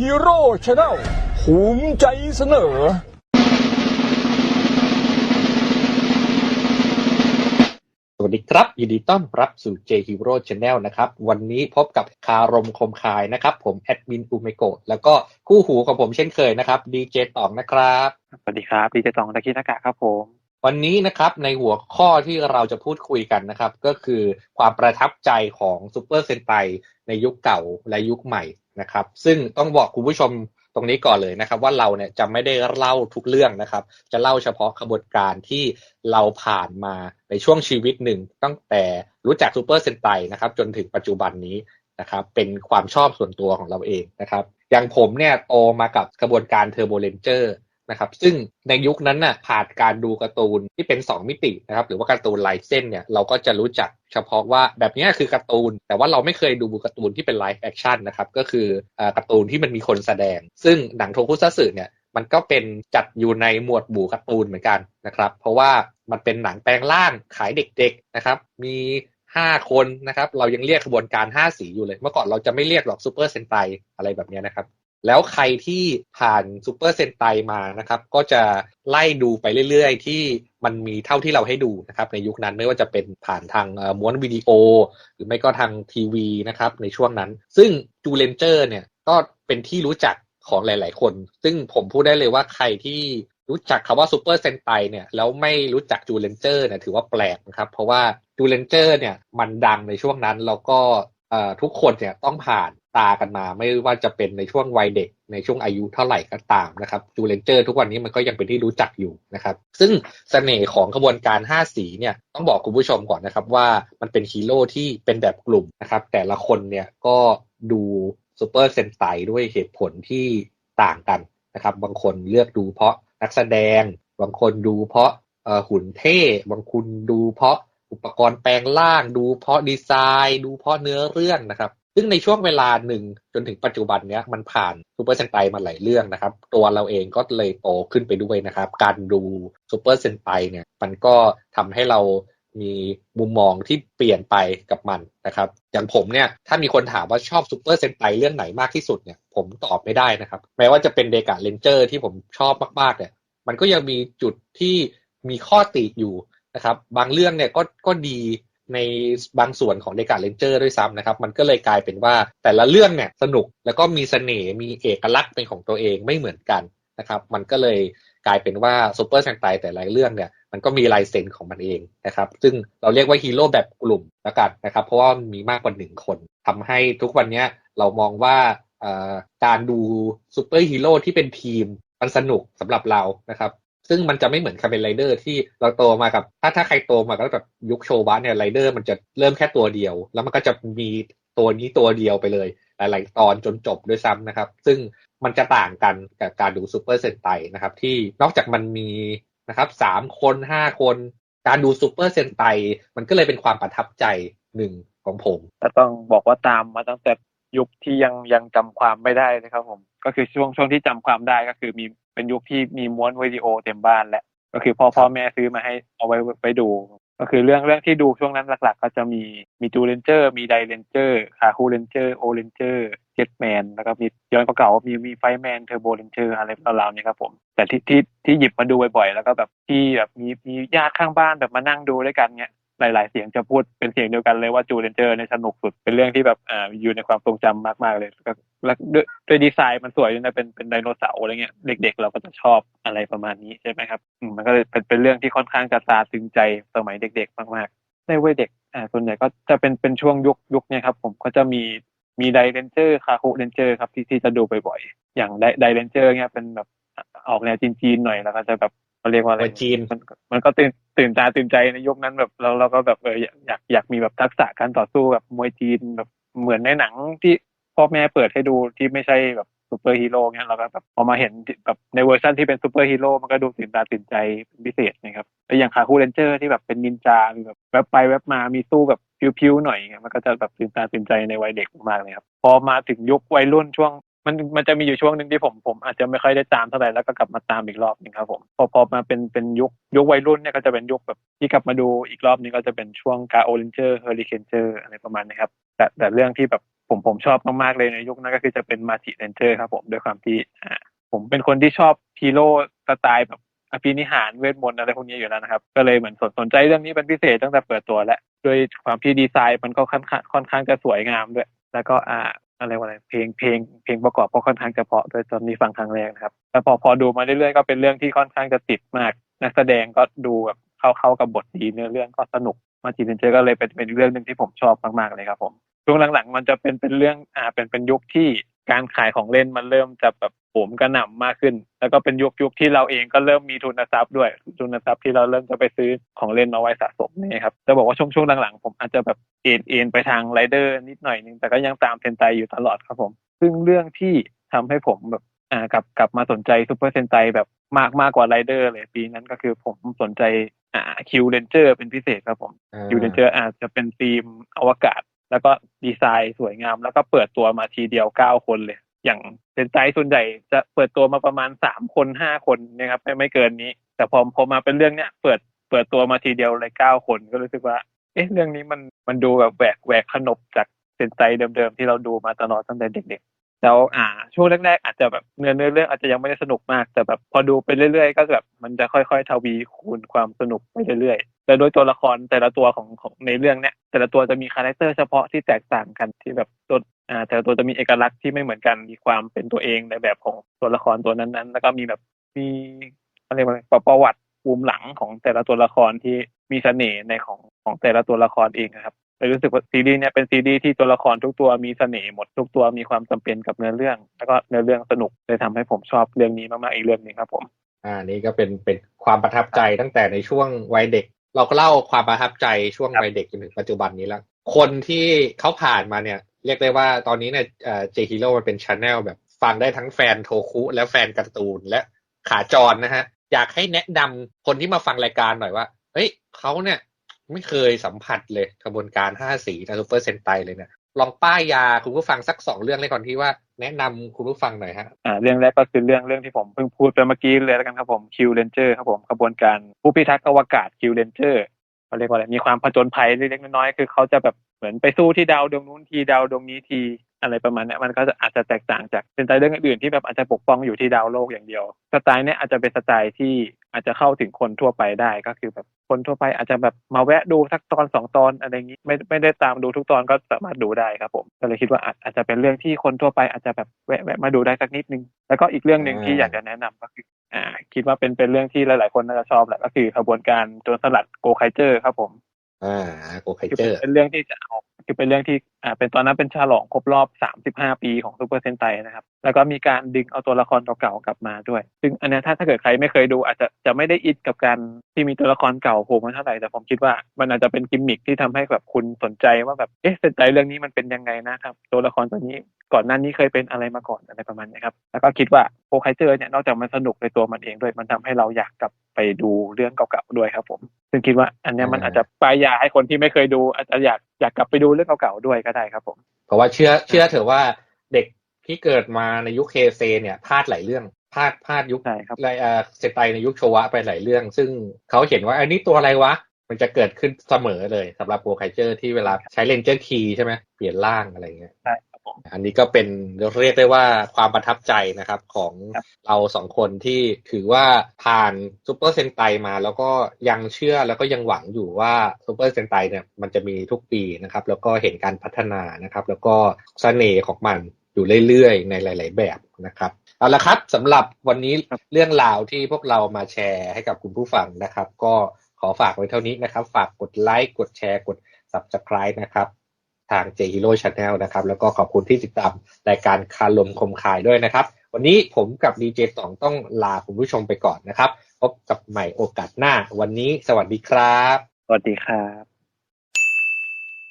ฮีโร่ชาแนลภูมิใจเสนอ สวัสดีครับ ยินดีต้อนรับสู่ J Hero Channel นะครับ วันนี้พบกับคารมคมคายนะครับ ผมแอดมินอูเมโกะแล้วก็คู่หูของผมเช่นเคยนะครับดีเจตองนะครับ สวัสดีครับดีเจตองตะคินากะครับผม วันนี้นะครับในหัวข้อที่เราจะพูดคุยกันนะครับ ก็คือความประทับใจของซูเปอร์เซนไตในยุคเก่าและยุคใหม่ นะครับ ซึ่งต้องบอกคุณผู้ชมตรงนี้ก่อนเลยนะครับ ว่าเราเนี่ยจะไม่ได้เล่าทุกเรื่องนะครับ จะเล่าเฉพาะขบวนการที่เราผ่านมาในช่วงชีวิตหนึ่ง ตั้งแต่รู้จักซูเปอร์เซนไตนะครับ จนถึงปัจจุบันนี้นะครับ เป็นความชอบส่วนตัวของเราเองนะครับ อย่างผมเนี่ยโตมากับกระบวนการเทอร์โบเลนเจอร์ นะครับซึ่งในยุคนั้นน่ะผ่านการดูการ์ตูนที่เป็น 2 มิตินะครับหรือว่าการ์ตูนลายเส้นเนี่ยเราก็จะรู้จักเฉพาะว่าแบบนี้คือการ์ตูน แต่ว่าเราไม่เคยดูการ์ตูนที่เป็นไลฟ์แอคชั่นนะครับก็คืออการ์ตูนที่มันมีคนแสดง ซึ่งหนังโทคุซัตสึเนี่ยมันก็เป็นจัดอยู่ในหมวดหมู่การ์ตูนเหมือนกันนะครับเพราะว่ามันเป็นหนังแปลงร่างขายเด็กๆนะครับมี5คนนะครับเรายังเรียกขบวนการ5สีอยู่เลย เมื่อก่อนเราจะไม่เรียกหรอกซูเปอร์เซนไตอะไรแบบเนี้ยนะครับ แล้วใครที่ผ่านซูเปอร์เซนไตมานะครับ ก็จะไล่ดูไปเรื่อยๆ ที่มันมีเท่าที่เราให้ดูนะครับ ในยุคนั้นไม่ว่าจะเป็นผ่านทางม้วนวิดีโอ หรือไม่ก็ทางทีวีนะครับ ในช่วงนั้น ซึ่งจูเลนเจอร์เนี่ยก็เป็นที่รู้จักของหลาย ๆ คน ซึ่งผมพูดได้เลยว่าใครที่รู้จักคำว่าซูเปอร์เซนไตเนี่ยแล้วไม่รู้จักจูเลนเจอร์เนี่ยถือว่าแปลกนะครับ เพราะว่าจูเลนเจอร์เนี่ยมันดังในช่วงนั้นแล้วก็ทุกคนเนี่ยต้องผ่าน ตากันมา ไม่ว่าจะเป็นในช่วงวัยเด็กในช่วงอายุเท่าไหร่ก็ตามนะครับจูเลนเจอร์ทุกวันนี้มันก็ยังเป็นที่รู้จักอยู่นะครับซึ่งเสน่ห์ของขบวนการ 5 สีเนี่ยต้องบอกคุณผู้ชมก่อนนะครับว่ามันเป็นฮีโร่ที่เป็นแบบกลุ่มนะครับแต่ละคนเนี่ยก็ดูซูเปอร์เซนไตด้วยเหตุผลที่ต่างกันนะครับบางคนเลือกดูเพราะนักแสดง บางคนดูเพราะหุ่นเท่บางคนดูเพราะอุปกรณ์แปลงร่าง ดูเพราะดีไซน์ ดูเพราะเนื้อเรื่องนะครับ ซึ่งในช่วงเวลาหนึ่งจนถึงปัจจุบันเนี้ยมันผ่านซูเปอร์เซนไตมาหลายเรื่องนะครับ ตัวเราเองก็เลยโตขึ้นไปด้วยนะครับ การดูซูเปอร์เซนไตเนี่ยมันก็ทำให้เรามีมุมมองที่เปลี่ยนไปกับมันนะครับ อย่างผมเนี่ยถ้ามีคนถามว่าชอบซูเปอร์เซนไตเรื่องไหนมากที่สุดเนี่ยผมตอบไม่ได้นะครับ แม้ว่าจะเป็นเดกาเลนเจอร์ที่ผมชอบมากๆเนี่ยมันก็ยังมีจุดที่มีข้อติอยู่นะครับ บางเรื่องเนี่ยก็ก็ดี ในบางส่วนของเดกาเลนเจอร์ด้วยซ้ำนะครับ มันก็เลยกลายเป็นว่าแต่ละเรื่องเนี่ยสนุกแล้วก็มีเสน่ห์มีเอกลักษณ์เป็นของตัวเองไม่เหมือนกันนะครับ มันก็เลยกลายเป็นว่าซูเปอร์แซงไตแต่ละเรื่องเนี่ยมันก็มีลายเซ็นของมันเองนะครับ ซึ่งเราเรียกว่าฮีโร่แบบกลุ่มแล้วกันนะครับ เพราะว่ามีมากกว่าหนึ่งคนทำให้ทุกวันนี้เรามองว่าการดูซูเปอร์ฮีโร่ที่เป็นทีมมันสนุกสำหรับเรานะครับ ซึ่งมันจะไม่เหมือนคาเมนไรเดอร์ที่เราโตมากับ ถ้าถ้าใครโตมาก็แบบยุคโชว์บาสเนี่ยไรเดอร์มันจะเริ่มแค่ตัวเดียว แล้วมันก็จะมีตัวนี้ตัวเดียวไปเลย หลายๆตอนจนจบด้วยซ้ำนะครับ ซึ่งมันจะต่างกันกับการดูซูเปอร์เซนไตนะครับ ที่นอกจากมันมีนะครับสามคนห้าคนการดูซูเปอร์เซนไตมันก็เลยเป็นความประทับใจหนึ่งของผมแต่ต้องบอกว่าตามมาตั้งแต่ยุคที่ยังยังจำความไม่ได้นะครับผม ก็คือช่วงช่วงที่จำความได้ก็คือมีเป็นยุคที่มีม้วนวิดีโอเต็มบ้านแหละ ก็คือพ่อพ่อแม่ซื้อมาให้เอาไว้ไปดู ก็คือเรื่องเรื่องที่ดูช่วงนั้นหลักๆ ก็จะมีมีจูเลนเจอร์ มีไดเลนเจอร์คาคูเลนเจอร์โอเลนเจอร์เจ็ตแมนแล้วก็มีย้อนเก่าๆมีมีไฟแมนเทอร์โบเลนเจอร์อะไรราวๆนี้ครับผม แต่ที่ที่ที่หยิบมาดูบ่อยๆแล้วก็แบบที่แบบมีมีญาติข้างบ้านแบบมานั่งดูด้วยกันเนี้ย หลาย ๆ เสียงจะพูดเป็นเสียงเดียวกันเลยว่าจูเลนเจอร์เนี่ยสนุกสุดเป็นเรื่องที่แบบอ่าอยู่ในความทรงจำมากๆเลยแล้วด้วยด้วยดีไซน์มันสวยด้วยนะเป็นเป็นไดโนเสาร์อะไรเงี้ยเด็ก ๆ เราก็จะชอบอะไรประมาณนี้ใช่ไหมครับมันก็เลยเป็นเป็นเรื่องที่ค่อนข้างจะตาตึงใจสมัยเด็ก ๆ มากๆในวัยเด็กอ่าส่วนใหญ่ก็จะเป็นเป็นช่วงยุคยุคเนี่ยครับผมก็จะมีมีไดเรนเจอร์คาคุเรนเจอร์ครับที่ที่จะดูบ่อยๆอย่างไดไดเรนเจอร์เนี่ยเป็นแบบออกแนวจีนๆหน่อยแล้วก็จะแบบ เขาเรียกว่าอะไรวัยจีนมันมันก็ตื่นตื่นตาตื่นใจในยุคนั้นแบบเราเราก็แบบเอออยากอยากอยากมีแบบทักษะการต่อสู้แบบมวยจีนแบบเหมือนในหนังที่พ่อแม่เปิดให้ดูที่ไม่ใช่แบบซูเปอร์ฮีโร่เงี้ยเราก็แบบพอมาเห็นแบบในเวอร์ชันที่เป็นซูเปอร์ฮีโร่มันก็ดูตื่นตาตื่นใจเป็นพิเศษนะครับแต่อย่างคาคูเรนเจอร์ที่แบบเป็นนินจามีแบบแวบไปแวบมามีสู้แบบพิ้วๆหน่อยเงี้ยมันก็จะแบบตื่นตาตื่นใจในวัยเด็กมากๆเลยครับพอมาถึงยุควัยรุ่นช่วง มันมันจะมีอยู่ช่วงหนึ่งที่ผมผมอาจจะไม่ค่อยได้ตามเท่าไหร่แล้วก็กลับมาตามอีกรอบหนึงครับผมพอพอมาเป็นเป็นยุคยุควัยรุ่นเนี่ยก็จะเป็นยุคแบบที่กลับมาดูอีกรอบนึงก็จะเป็นช่วงกาโอเลนเจอร์เฮอริเคนเจอร์อะไรประมาณนี้ครับแต่แต่เรื่องที่แบบผมผมชอบมากๆเลยในยุคนั้นก็คือจะเป็นมาจิเรนเจอร์ครับผมด้วยความที่อ่าผมเป็นคนที่ชอบฮีโร่สไตล์แบบอภินิหารเวทมนต์อะไรพวกนี้อยู่แล้วนะครับ ก็เลยเหมือนสนสนใจเรื่องนี้เป็นพิเศษตั้งแต่เปิดตัวแล้วด้วยความที่ดีไซน์มันก็ค่อนข้างค่อนข้างจะสวยงามด้วย แล้วก็อ่า อะไรวะอะไรเพลงเพลงเพลงประกอบก็ค่อนข้างจะเพาะโดยตอนนี้ฟังครั้งแรกนะครับแล้วพอพอดูมาเรื่อยๆก็เป็นเรื่องที่ค่อนข้างจะติดมาก นักแสดงก็ดูแบบเข้าเข้ากับบทดีเนื้อเรื่องก็สนุกมาจีเนเจอก็เลยเป็นเป็นเรื่องหนึ่งที่ผมชอบมากๆเลยครับผมช่วงหลังๆ มันจะเป็นเป็นเรื่องอ่าเป็นเป็นยุคที่การขายของเล่นมันเริ่มจะแบบ โหมกระหน่ำมากขึ้น แล้วก็เป็นยุคยุคที่เราเองก็เริ่มมีทุนทรัพย์ด้วย ทุนทรัพย์ที่เราเริ่มจะไปซื้อของเล่นมาไว้สะสมนี่ครับ จะบอกว่าช่วงช่วงหลังๆ ผมอาจจะแบบเอ็นเอ็นไปทางไรเดอร์นิดหน่อยนึง แต่ก็ยังตามเซนไตอยู่ตลอดครับผม ซึ่งเรื่องที่ทำให้ผมแบบอ่ากลับกลับมาสนใจซูเปอร์เซนไตแบบมากมากกว่าไรเดอร์เลยปีนั้นก็คือผมสนใจอ่าคิวเรนเจอร์เป็นพิเศษครับผมคิวเรนเจอร์อาจจะเป็นธีมอวกาศ แล้วก็ดีไซน์สวยงาม แล้วก็เปิดตัวมาทีเดียวเก้าคนเลย อย่างเซนไตส่วนใหญ่จะเปิดตัวมาประมาณสามคนห้าคนนะครับไม่ไม่เกินนี้ แต่พอพอมาเป็นเรื่องเนี้ยเปิดเปิดตัวมาทีเดียวเลยเก้าคนก็รู้สึกว่า เอ๊ะเรื่องนี้มันมันดูแบบแหวกแหวกขนบจากเซนไตเดิมๆที่เราดูมาตลอดตั้งแต่เด็กๆแล้วอ่า ช่วงแรกๆอาจจะแบบเนื้อเนื้อเรื่องอาจจะยังไม่ได้สนุกมาก แต่แบบพอดูไปเรื่อยๆ ก็แบบมันจะค่อยๆทวีคูณความสนุกไปเรื่อยๆแต่โดยตัวละครแต่ละตัวของของในเรื่องเนี้ยแต่ละตัวจะมีคาแรคเตอร์เฉพาะที่แตกต่างกันที่แบบตัว อ่าแต่ละตัวจะมีเอกลักษณ์ที่ไม่เหมือนกันมีความเป็นตัวเองในแบบของตัวละครตัวนั้นๆ แล้วก็มีแบบมีอะไรยกว่าอะไรประวัติภูมิหลังของแต่ละตัวละครที่มีเสน่ห์ในของของแต่ละตัวละครเองนะครับเลยรู้สึกว่าซีรีส์เนี้ยเป็นซีรีส์ที่ตัวละครทุกตัวมีเสน่ห์หมดทุกตัวมีความจำเป็นกับเนื้อเรื่อง แล้วก็เนื้อเรื่องสนุกเลยทำให้ผมชอบเรื่องนี้มากๆอีกเรื่องหนึงครับผม อ่านี่ก็เป็นเป็นความประทับใจตั้งแต่ในช่วงวัยเด็ก เราก็เล่าความประทับใจช่วงครับวัยเด็กจนถึงปัจจุบันนี้แล้ว คนที่เขาผ่านมาเนี่ย เรียกได้ว่าตอนนี้เนี่ยเจฮิโร่มันเป็นชาแนลแบบฟังได้ทั้งแฟนโทคุและแฟนการ์ตูนและขาจรนะฮะ อยากให้แนะนำคนที่มาฟังรายการหน่อยว่า เฮ้ยเขาเนี่ยไม่เคยสัมผัสเลยกระบวนการห้าสีในซูเปอร์เซนไตเลยเนี่ยลองป้ายยาคุณผู้ฟังสักสองเรื่องเลยก่อนที่ว่าแนะนำคุณผู้ฟังหน่อยฮะอ่าเรื่องแรกก็คือเรื่องเรื่องที่ผมเพิ่งพูดไปเมื่อกี้เลยแล้วกันครับผมคิวเรนเจอร์ครับผมกระบวนการผู้พิทักษ์อวกาศคิวเรนเจอร์เขาเรียกว่าอะไรมีความผจญภัยเล็กๆน้อยๆคือเขาจะแบบ มือนไปสู้ที่ดาวดวงนู้นทีดาวดวงนี้ทีอะไรประมาณเนี้ยมันก็จะอาจจะแตกต่างจากเป็นสไตล์เรื่องอื่นๆที่แบบอาจจะปกป้องอยู่ที่ดาวโลกอย่างเดียว สไตล์เนี้ยอาจจะเป็นสไตล์ที่อาจจะเข้าถึงคนทั่วไปได้ก็คือแบบคนทั่วไปอาจจะแบบมาแวะดูสักตอนสองตอนอะไรอย่างนี้ไม่ไม่ได้ตามดูทุกตอนก็สามารถดูได้ครับผมก็เลยคิดว่าอาจอาจจะเป็นเรื่องที่คนทั่วไปอาจจะแบบแวะแวะมาดูได้สักนิดนึง แล้วก็อีกเรื่องหนึ่งที่อ่าอยากจะแนะนำก็คืออ่าคิดว่าเป็นเป็นเรื่องที่หลาย ๆ คนน่าจะชอบแหละก็คือขบวนการโจรสลัดโกไคเจอร์ครับผม อ่าโกไคคือเจอร์ เป็นเรื่องที่จะเอา คือเป็นเรื่องที่อ่าเป็นตอนนั้นเป็นฉลองครบรอบ 35 ปีของซูเปอร์เซนไตนะครับ แล้วก็มีการดึงเอาตัวละครเก่าๆกลับมาด้วย ซึ่งอันนี้ถ้าถ้าเกิดใครไม่เคยดู อาจจะจะไม่ได้อินกับการที่มีตัวละครเก่าโผล่มาเท่าไหร่แต่ผมคิดว่ามันอาจจะเป็นกิมมิคที่ทำให้แบบคุณสนใจว่าแบบเอ๊ะเซนไตเรื่องนี้มันเป็นยังไงนะครับตัวละครตัวนี้ก่อนหน้านี้เคยเป็นอะไรมาก่อนอะไรประมาณนี้ครับ แล้วก็คิดว่าโคไคเจอร์เนี่ยนอกจากมันสนุกในตัวมันเองด้วย มันทำให้เราอยากกลับไปดูเรื่องเก่าๆด้วยครับผม ซึ่งคิดว่าอันนี้มันอาจจะป้ายยาให้คนที่ไม่เคยดู อาจจะอยาก อยากกลับไปดูเรื่องเก่าๆด้วยก็ได้ครับผมเพราะว่าเชื่อเชื่อเถอะว่าเด็กที่เกิดมาในยุคเคเซเนี่ยพลาดหลายเรื่องพลาดพลาดยุคใช่ครับไรเอ่อเซนไตในยุคโชวะไปหลายเรื่อง ซึ่งเขาเห็นว่าอันนี้ตัวอะไรวะ มันจะเกิดขึ้นเสมอเลยสำหรับโกไคเจอร์ที่เวลาใช้เลนเจอร์คีย์ใช่ไหมเปลี่ยนร่างอะไรเงี้ยใช่ครับ ผมอันนี้ก็เป็นเรียกได้ว่าความประทับใจนะครับของครับเราสองคนที่ถือว่าผ่านซูเปอร์เซนไตมาแล้วก็ยังเชื่อแล้วก็ยังหวังอยู่ว่าซูเปอร์เซนไตเนี่ยมันจะมีทุกปีนะครับแล้วก็เห็นการพัฒนานะครับ แล้วก็เสน่ห์ของมันอยู่เรื่อยๆ ในหลาย ๆ แบบนะครับเอาละครับสำหรับวันนี้เรื่องราวที่พวกเรามาแชร์ให้กับคุณผู้ฟังนะครับ ก็ขอฝากไว้เท่านี้นะครับ ฝากกดไลค์กดแชร์กด subscribe นะครับ ทาง J Hero Channel นะครับ แล้วก็ขอบคุณที่ติดตามรายการคาลมคมคายด้วยนะครับ วันนี้ผมกับดีเจสองต้องลาคุณผู้ชมไปก่อนนะครับ พบกับใหม่โอกาสหน้า วันนี้สวัสดีครับ สวัสดีครับ